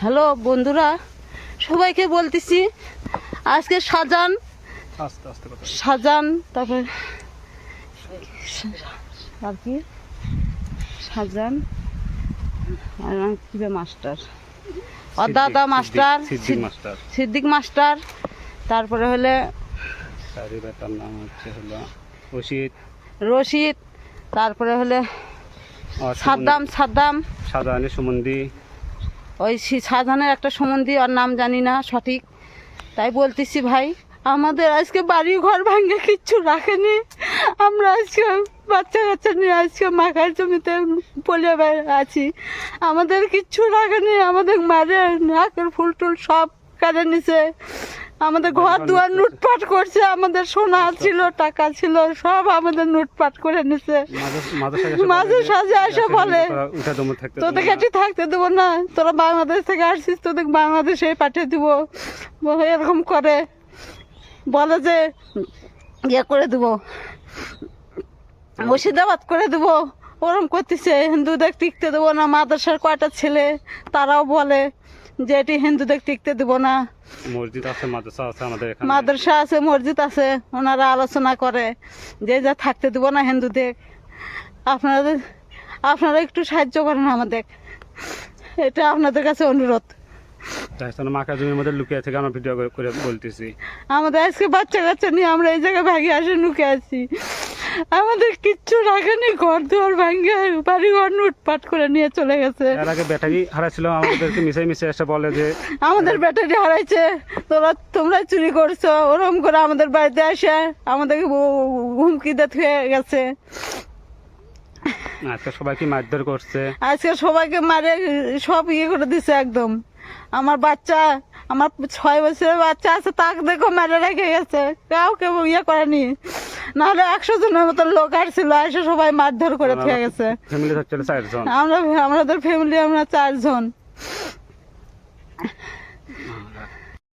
Hello বন্ধুরা সবাইকে বলতেছি আজকে সাজান সাজান তারপরে আর কি? সাজান আর কি মাস্টার? অদাদা মাস্টার সিদ্দিক মাস্টার। তারপরে হলে নাম হচ্ছে হলো রশিদ। রশিদ তারপরে হলে সাদ্দাম সাদ্দাম। সাজানি সুমন্দি ওই শাহজাহানের একটা সম্বন্ধে ওর নাম জানি না, সঠিক। তাই বলতেছি ভাই, আমাদের আজকে বাড়ি ঘর ভাঙে, কিচ্ছু রাখেনি। আমরা আজকে বাচ্চা কাচ্চা নিয়ে আজকে মাখার জমিতে পলে আছি। আমাদের কিচ্ছু রাখেনি, আমাদের মারে নাকের ফুল টুল সব কাটে নিছে। আমাদের ঘর দুয়ার লুটপাট করছে আমাদের সোনা ছিল টাকা ছিল সব আমাদের লুটপাট করে নিছে। মাঝে সাজে আসে বলে তোদের কাছে থাকতে দেবো না তোরা বাংলাদেশ থেকে আসছিস তোদের বাংলাদেশে পাঠিয়ে দিব। এরকম করে। বলে যে ইয়ে করে দেবো মুর্শিদাবাদ করে দেবো। ওরম করতেছে হিন্দুদের টিকতে দেবো না মাদ্রাসার কয়টা ছেলে? তারাও বলে যে এটি হিন্দুদের টিকতে দেবো না। মসজিদ আছে মাদ্রাসা আছে আমাদের এখানে। মাদ্রাসা আছে মসজিদ আছে ওনারা আলোচনা করে যে যা থাকতে দেবো না হিন্দুদের। আপনাদের আপনারা একটু সাহায্য করেন আমাদের। এটা আপনাদের কাছে অনুরোধ। আমাদের আজকে বাচ্চা কাচ্চা নিয়ে আমরা এই জায়গায় ভাগে আসে নুকে আছি। আমাদের কিচ্ছু রাখেনি ঘর দুয়ার ভাঙে বাড়ি ঘর লুটপাট করে নিয়ে চলে গেছে। এর আগে ব্যাটারি হারাছিল আমাদেরকে মিশে মিশে এসে বলে যে আমাদের ব্যাটারি হারাইছে তোরা তোমরা চুরি করছ ওরকম করে আমাদের বাড়িতে আসে আমাদেরকে হুমকি দিতে হয়ে গেছে। আজকে সবাইকে মারধর করছে। আজকে সবাইকে মারে সব ইয়ে করে দিছে একদম। আমার বাচ্চা আমার ছয় বছরের বাচ্চা আছে তাকে দেখো মেরে রেখে গেছে। কাউকে ইয়ে করেনি। নাহলে একশো জনের মতো লোক আসছিল এসে সবাই মারধর করে থেকে গেছে। ফ্যামিলি থাকছিল চারজন? আমরা আমাদের ফ্যামিলি আমরা চারজন।